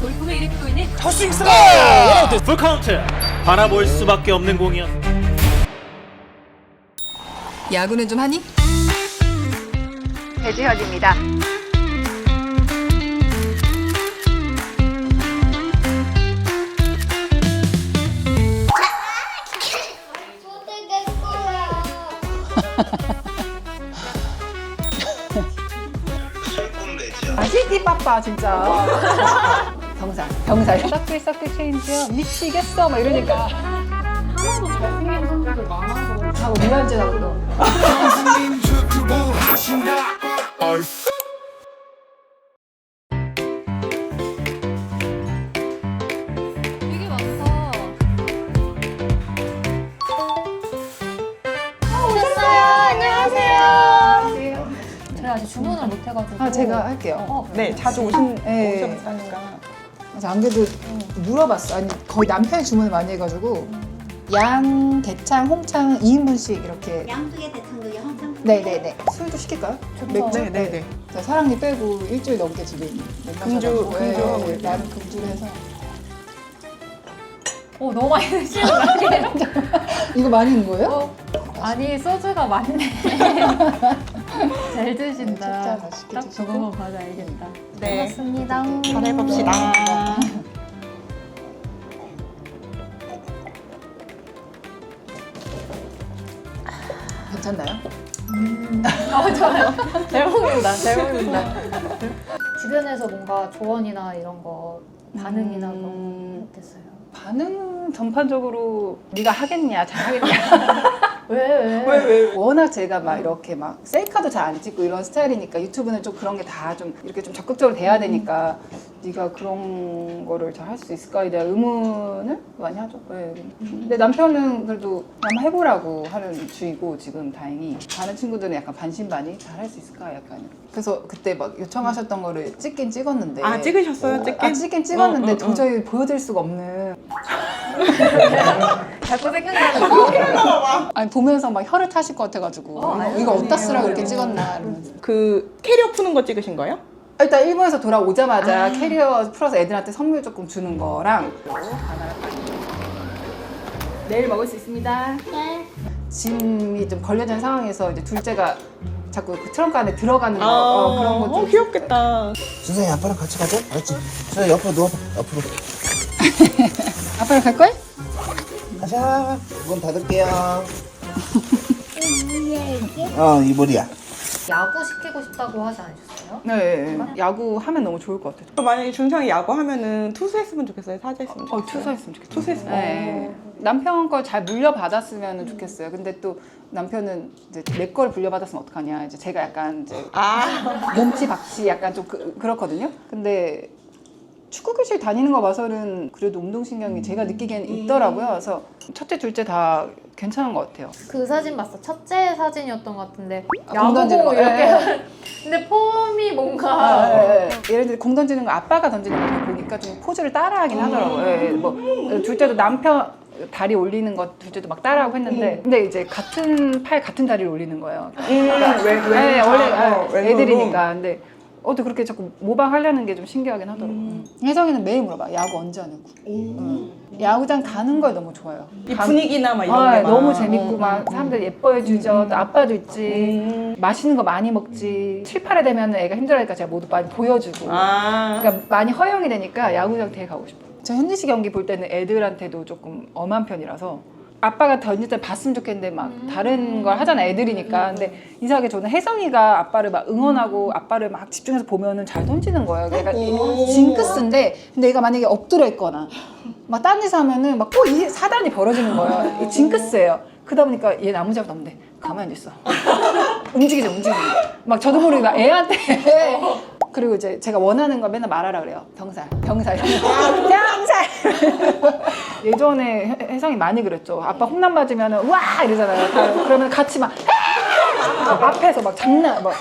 돌풍을 일으키고 있는 헛스윙 풀카운트 바라볼 수밖에 없는 공이었 야구는 좀 하니? 배지현입니다. 아 시기 빠빠 진짜. 병사, 병사. 서클 서클 체인지요. 미치겠어 막 이러니까. 하나도 잘생긴 선수들 많아서. 하고 미완전하고 또. 못 해가지고. 아 제가 할게요. 어, 네, 자주 오신 네. 오셨으니까. 그래서 안 그래도 물어봤어. 아니 거의 남편이 주문을 많이 해가지고 양, 대창, 홍창 2인분씩 이렇게. 양두개 대창두개 황창 네네네. 술도 시킬까요? 맥주? 네, 네, 네. 저 사랑니 빼고 일주일 넘게 지금 못 금주. 금주. 네, 나는 금주를 해서. 어, 너무 많이 드시는 거 아니에요? 이거 많이 있는 거예요? 어, 아니, 소주가 많네. 잘 드신다. 네, 맛있게 딱 드시고. 저거만 봐도 알겠다. 네. 고맙습니다. 잘해봅시다. 괜찮나요? 어, 좋아요. 잘 먹는다, 잘 먹는다. 주변에서 뭔가 조언이나 이런 거 반응이나 그런 음. 거 어땠어요? 반응은 전반적으로 네가 하겠냐, 잘 하겠냐. 왜, 왜? 왜, 왜? 워낙 제가 막 이렇게 막 셀카도 잘 안 찍고 이런 스타일이니까 유튜브는 좀 그런 게 다 좀 이렇게 좀 적극적으로 돼야 되니까 네가 그런 거를 잘 할 수 있을까에 대한 의문을 많이 하죠. 네. 근데 남편은 그래도 한번 해보라고 하는 주의고 지금 다행히 다른 친구들은 약간 반신반의 잘 할 수 있을까 약간. 그래서 그때 막 요청하셨던 거를 찍긴 찍었는데 아, 찍으셨어요? 찍긴? 아 찍긴 찍었는데 어, 어, 어. 도저히 보여드릴 수가 없는 자꾸 생각나는 거. 아니 보면서 막 혀를 타실 것 같아가지고 어, 이거, 이거 어디다 쓰라고 아니에요. 이렇게 찍었나 이러면서 그 캐리어 푸는 거 찍으신 거예요? 일단 일본에서 돌아오자마자 캐리어 풀어서 애들한테 선물 조금 주는 거랑 내일 먹을 수 있습니다. 짐이 좀 걸려진 상황에서 이제 둘째가 자꾸 그 트렁크 안에 들어가는 거 어, 그런 거 어, 좀. 귀엽겠다. 준성이 아빠랑 같이 가자. 알았지? 준성이 옆으로 누워봐. 옆으로. 아빠랑 갈 거야? 가자. 문 닫을게요. 어, 이불이야. 야구 시키고 싶다고 하지 않으셨어요? 네, 야구 하면 너무 좋을 것 같아요. 또 만약에 준성이 야구 하면은 투수 했으면 좋겠어요? 타자 했으면 좋겠어요? 어, 투수했으면 좋겠어요. 투수 했으면 네. 남편 걸 잘 물려받았으면 좋겠어요. 근데 또 남편은 이제 내 걸 물려받았으면 어떡하냐. 이제 제가 약간 이제 아, 몸치 박치 약간 좀 그, 그렇거든요. 근데 축구 교실 다니는 거 봐서는 그래도 운동신경이 제가 느끼기에는 있더라고요. 그래서 첫째, 둘째 다 괜찮은 것 같아요. 그 사진 봤어. 첫째 사진이었던 것 같은데 아, 공 던지는 야구공 거. 이렇게. 예. 근데 폼이 뭔가 아, 예, 예. 예를 들어 공 던지는 거 아빠가 던지는 거 보니까 좀 포즈를 따라하긴 하더라고요. 예, 예. 뭐 둘째도 남편 다리 올리는 거 둘째도 막 따라하고 했는데 근데 이제 같은 팔 같은 다리를 올리는 거예요. 그러니까 왜, 왜? 네, 원래 아, 아, 어, 왼손으로. 애들이니까 근데 어떻게 그렇게 자꾸 모방하려는 게 좀 신기하긴 하더라고 요. 혜성이는 매일 물어봐. 야구 언제 하냐고. 응. 야구장 가는 걸 너무 좋아요. 이 가- 분위기나 막 이런 아, 게 막. 너무 재밌고 어, 막 사람들 예뻐해 주죠. 또 아빠도 있지. 맛있는 거 많이 먹지. 7, 8회 되면 애가 힘들어하니까 제가 모두 많이 보여주고. 아, 그러니까 많이 허용이 되니까 야구장 되게 가고 싶어요. 저 현지 씨 경기 볼 때는 애들한테도 조금 엄한 편이라서 아빠가 던질 때 봤으면 좋겠는데 막 다른 걸 하잖아 애들이니까. 근데 이상하게 저는 혜성이가 아빠를 막 응원하고 아빠를 막 집중해서 보면은 잘 던지는 거예요. 그러니까 징크스인데 근데 얘가 만약에 엎드려 있거나 막 딴 데서 하면은 막 꼭 이 사단이 벌어지는 거예요. 이 징크스예요. 그러다 보니까 얘 나무 잡도 없는데 가만히 있어. 움직이자 움직이자. 막 저도 모르게 막 애한테 그리고 이제 제가 원하는 거 맨날 말하라 그래요. 병살 병살. 병살. 예전에 혜- 혜성이 많이 그랬죠. 아빠 혼남 맞으면 와! 이러잖아요. 다 그러면 같이 막 막 앞에서 막 장난 막.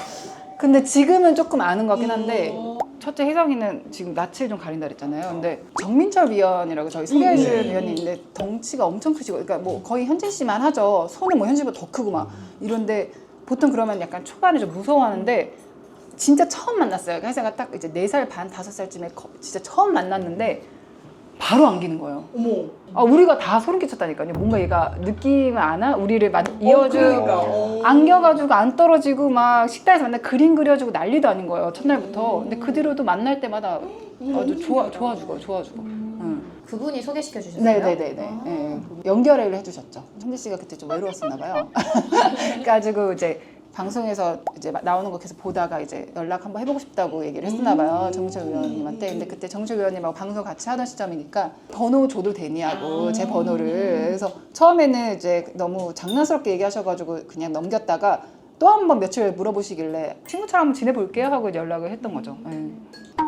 근데 지금은 조금 아는 것 같긴 한데 첫째 혜성이는 지금 낯을 좀 가린다 그랬잖아요. 근데 정민철 위원이라고 저희 소개해준 위원이 있는데 덩치가 엄청 크시고 그러니까 뭐 거의 현진 씨만 하죠. 손은 뭐 현진보다 더 크고 막 이런데 보통 그러면 약간 초반에 좀 무서워하는데 진짜 처음 만났어요. 혜성이가 딱 이제 4살 반, 5살쯤에 진짜 처음 만났는데 바로 안기는 거예요. 어머. 아, 우리가 다 소름 끼쳤다니까요. 뭔가 얘가 느낌을 아나? 우리를 만, 이어주고 그러니까. 어. 안겨가지고 안 떨어지고 막 식당에서 만나 그림 그려주고 난리도 아닌 거예요. 첫날부터. 근데 그 뒤로도 만날 때마다 아주 좋아, 좋아주고, 좋아주고. 응. 그분이 소개시켜 주셨어요? 네네네네. 네. 연결을 해주셨죠. 현지 씨가 그때 좀 외로웠었나 봐요. 그래가지고 이제 방송에서 이제 막 나오는 거 계속 보다가 이제 연락 한번 해보고 싶다고 얘기를 했었나 봐요. 정철 위원님한테. 근데 그때 정철 위원님하고 방송 같이 하던 시점이니까 번호 줘도 되냐고 제 번호를. 그래서 처음에는 이제 너무 장난스럽게 얘기하셔가지고 그냥 넘겼다가 또 한 번 며칠 물어보시길래 친구처럼 한번 지내볼게요 하고 연락을 했던 거죠. 예.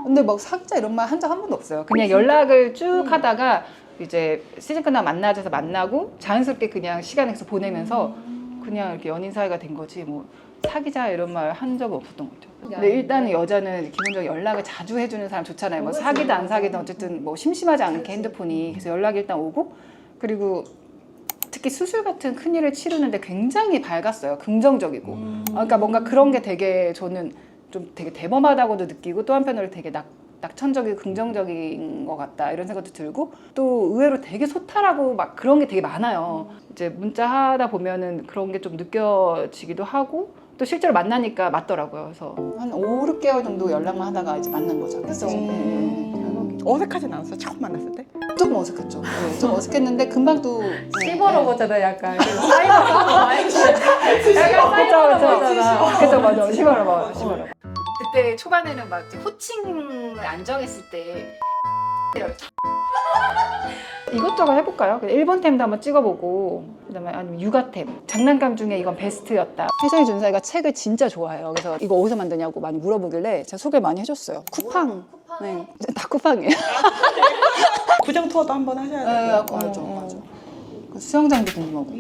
근데 막 사귀자 이런 말 한 적 한 번도 없어요. 그냥 연락을 쭉 하다가 이제 시즌 끝나 만나자서 만나고 자연스럽게 그냥 시간을 계속 보내면서 그냥 이렇게 연인 사이가 된 거지 뭐 사귀자 이런 말 한 적은 없었던 거죠. 근데 일단은 여자는 기본적으로 연락을 자주 해주는 사람 좋잖아요. 뭐 사귀든 안 사귀든 어쨌든 뭐 심심하지 않게 핸드폰이 그래서 연락이 일단 오고 그리고 특히 수술 같은 큰 일을 치르는데 굉장히 밝았어요. 긍정적이고. 아, 그러니까 뭔가 그런 게 되게 저는 좀 되게 대범하다고도 느끼고 또 한편으로 되게 낙, 낙천적이고 긍정적인 것 같다 이런 생각도 들고 또 의외로 되게 소탈하고 막 그런 게 되게 많아요. 이제 문자 하다 보면은 그런 게 좀 느껴지기도 하고 또 실제로 만나니까 맞더라고요. 그래서 한 5, 6개월 정도 연락만 하다가 이제 만난 거죠. 그래서 예, 예. 어색하진 않았어요? 처음 만났을 때? 좀 어색했죠. 네, 좀 어색했는데 금방 또 네, 실버로 보잖아요 약간 사이버 마인드 그쵸 그쵸 그쵸 그쵸 맞아 심하러 봐 심하러 그때 초반에는 막 호칭을 안 정했을 때. 이것저것 해볼까요? 일본 템도 한번 찍어보고 그다음에 아니면 육아템. 장난감 중에 이건 베스트였다. 혜성이 준사이가 책을 진짜 좋아해요. 그래서 이거 어디서 만드냐고 많이 물어보길래 제가 소개 많이 해줬어요. 쿠팡. 네, 다 쿠팡이에요. 구정 투어도 한번 하셔야 네, 돼요. 맞아 어, 맞아. 그 수영장도 궁금하고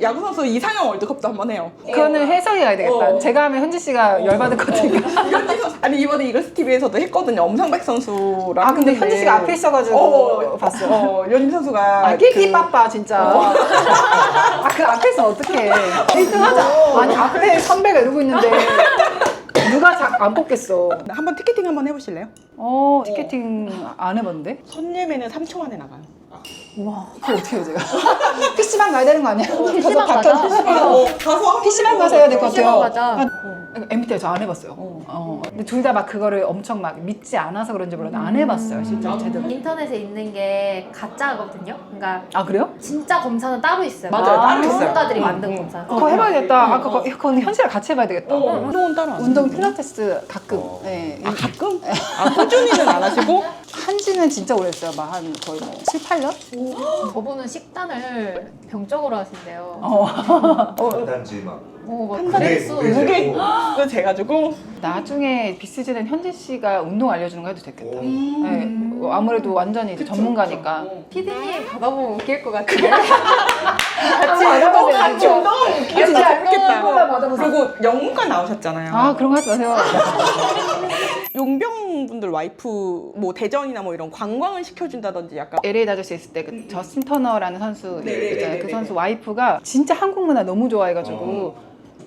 야구 선수 이상형 월드컵도 한번 해요. 그거는 혜성이가 해야 되겠다 어. 제가 하면 현지 씨가 열받을 것 같으니까 현지 선수 아니 이번에 이글스 TV에서도 했거든요. 엄상백 선수랑. 아 근데. 현지 씨가 앞에 있어가지고 어, 봤어요. 어, 연임 선수가 아 끼끼 그- 빠빠 진짜. 아 그 앞에서 어떻게 1등 하자. 아니 앞에 선배가 이러고 있는데 누가 자, 안 뽑겠어. 한번 티켓팅 한번 해보실래요? 어 티켓팅 안 해봤는데? 손예매는 3초 만에 나가요. 와 그거 어떻게 해요 제가? PC방 가야 되는 거 아니야? PC방 가자 어, 가서 PC방 가서 해야 될 것 같아요. PC방 가자. 아, MBTI 저 안 해봤어요. 어. 근데 둘 다 막 그거를 엄청 막 믿지 않아서 그런지 몰라도 안 해봤어요 실제로 제대로. 인터넷에 있는 게 가짜거든요 그러니까 아 그래요? 진짜 검사는 따로 있어요 맞아요, 따로 있어요. 전문가들이 만든 검사 그거 해봐야겠다. 아 그거 그건 현실랑 같이 해봐야 되겠다. 어, 운동은 따로 안 운동? 필라테스 가끔. 네. 아 가끔? 아 꾸준히는 안 하시고? 한지는 진짜 오래됐어요. 막 한 거의 뭐 7, 8년? 저분은 식단을 병적으로 하신대요 어. 단지 막 어, 막 그랬어 무게 재고. 그거 재가지고 나중에 비스즈는 현지 씨가 운동 알려주는 거 해도 됐겠다. 오. 네. 어, 아무래도 완전히 이제 전문가니까. 피디님 받아보면 웃길 것 같아요 같이 알아봐야 같이 운동하면 웃기겠다. 받아보세요. 그리고 영문과 나오셨잖아요. 아 그런 거 하지 마세요. 용병 분들 와이프 뭐 대전이나 뭐 이런 관광을 시켜준다든지 약간 LA 다저스 있을 때 그 저스틴 터너라는 선수 네네네네네. 있잖아요. 그 선수 와이프가 진짜 한국 문화 너무 좋아해가지고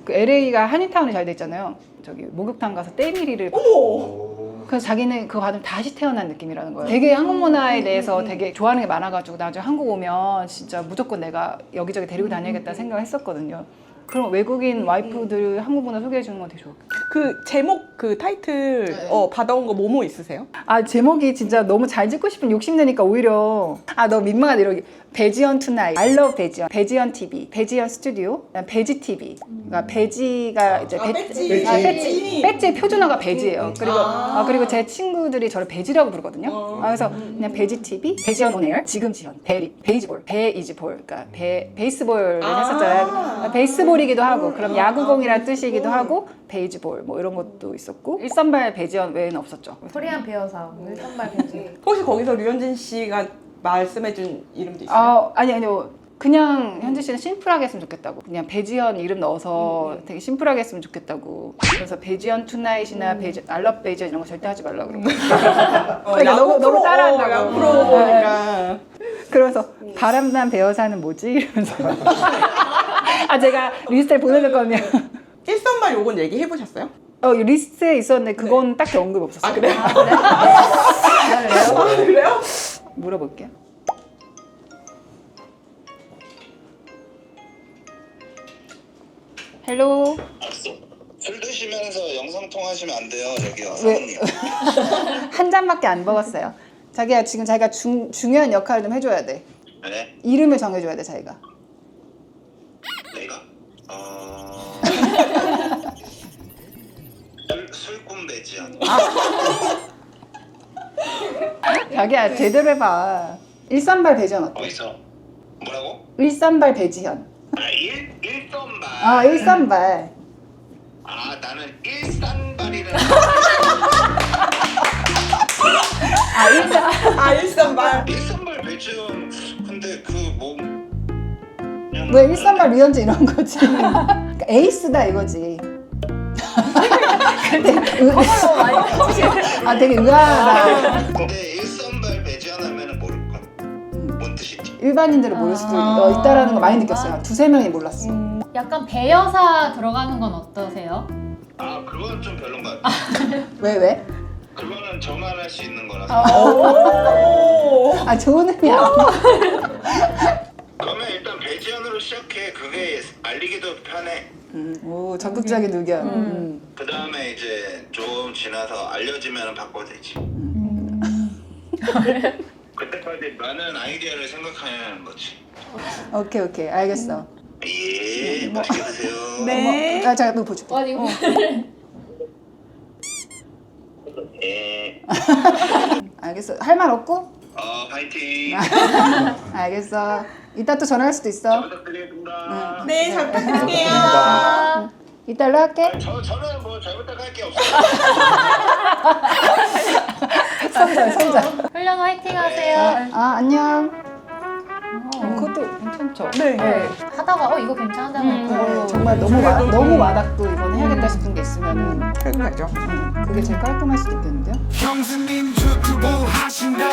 그 LA가 한인타운이 잘 돼 있잖아요. 저기 목욕탕 가서 때밀이를 오. 그래서 자기는 그거 받으면 다시 태어난 느낌이라는 거예요. 되게 한국 문화에 대해서 되게 좋아하는 게 많아가지고 나중에 한국 오면 진짜 무조건 내가 여기저기 데리고 다녀야겠다 생각을 했었거든요. 그럼 외국인 와이프들 한국 문화 소개해 주는 건 되게 좋을 것 같아요. 그 제목 그 타이틀 어, 받아온 거 뭐뭐 있으세요? 아 제목이 진짜 너무 잘 짓고 싶은 욕심 내니까 오히려 아 너무 민망하다 이러기 배지연 투나잇 I love 배지연 배지연 TV 배지연 스튜디오 그다음 배지 TV. 그러니까 배지가 이제 아, 배- 배지. 아, 배지. 배지의 표준어가 배지예요. 그리고 아. 아, 그리고 제 친구들이 저를 배지라고 부르거든요. 어. 아, 그래서 그냥 배지 TV 배지연 온에어 지금 지연 베리 베이지볼 베이지볼. 그러니까 베 베이스볼을 아. 했었잖아요. 베이스볼이기도 하고 그럼 야구공이라는 뜻이기도 하고 베이지볼 뭐 이런 것도 있었고 일선발 배지연 외에는 없었죠. 코리안 베어사 일선발 배지. 혹시 거기서 류현진 씨가 말씀해준 이름도 있어요? 아 아니 아니요 그냥 현지 씨는 심플하게 했으면 좋겠다고 그냥 배지연 이름 넣어서 되게 심플하게 했으면 좋겠다고 그래서 배지연 투나잇이나 배지 알럽 배지연 이런 거 절대 하지 말라고 그러고 어, 그러니까 너무- 야구 너무 프로, 따라한다고. 어, 네. 프로니까 그러면서 바람난 배어사는 뭐지 이러면서 아 제가 리스트를 보내줬거든요 일선말 요건 얘기해 보셨어요? 어 리스트에 있었는데 그건 딱히 언급 없었어요. 아 그래요? 아, 그래요? 물어볼게요. 헬로. 술 드시면서 영상 통화하시면 안 돼요, 저기요. 왜? 사모님. 한 잔밖에 안 먹었어요. 자기야 지금 자기가 중, 중요한 역할을 좀 해줘야 돼. 네? 이름을 정해줘야 돼 자기가. 내가? 어... 술, 술꿈 배지연. 자기야 제대로 해봐. 일산발 배지현 어때? 어디서? 뭐라고? 일산발 배지현. 아, 일, 일선발. 아 일산발. 아, 나는 일산발이라는. 아 일산. 아 일산발. 일선발 배지연. 근데 그 뭐... 그냥 왜 일산발 류현진 이런 거지? 그러니까 에이스다 이거지. 근데 의... 아 되게 의아하다. 근데 일반인들은 모를 수도 있- 있다라는 거 많이 느꼈어요. 한 두세 명이 몰랐어. 약간 배여사 들어가는 건 어떠세요? 아, 그건 좀 별론 것 같아. 왜 왜? 그거는 저만 할 수 있는 거라서. 오. 아 좋은 의미야. 그러면 일단 배지연으로 시작해. 그게 알리기도 편해. 오 적극적인 의견. 음. 그 다음에 이제 좀 지나서 알려지면 바꿔도 되지. 그때까지 많은 아이디어를 생각하는 거지. 오케이 오케이 알겠어. 예, 맛있게 드세요. 네. 아 잠깐 너 보여줄게. 아니 이거 예. 알겠어. 할 말 없고? 어, 파이팅. 알겠어. 이따 또 전화할 수도 있어. 부탁드리겠습니다. 네, 잘 부탁드릴게요. 이따 연락할게. 저, 저는 뭐잘 부탁할 게 없어요. 손자 손자. 훈련 화이팅 하세요. 아 안녕. 어, 그것도 괜찮죠. 네. 하다가 어 이거 괜찮다면 네, 정말 너무 와, 너무 와닿고 이건 해야겠다 싶은 게 있으면은 퇴근하죠. 음, 그게 제일 깔끔할 수도 있겠는데요. 형수님 유튜브 하신다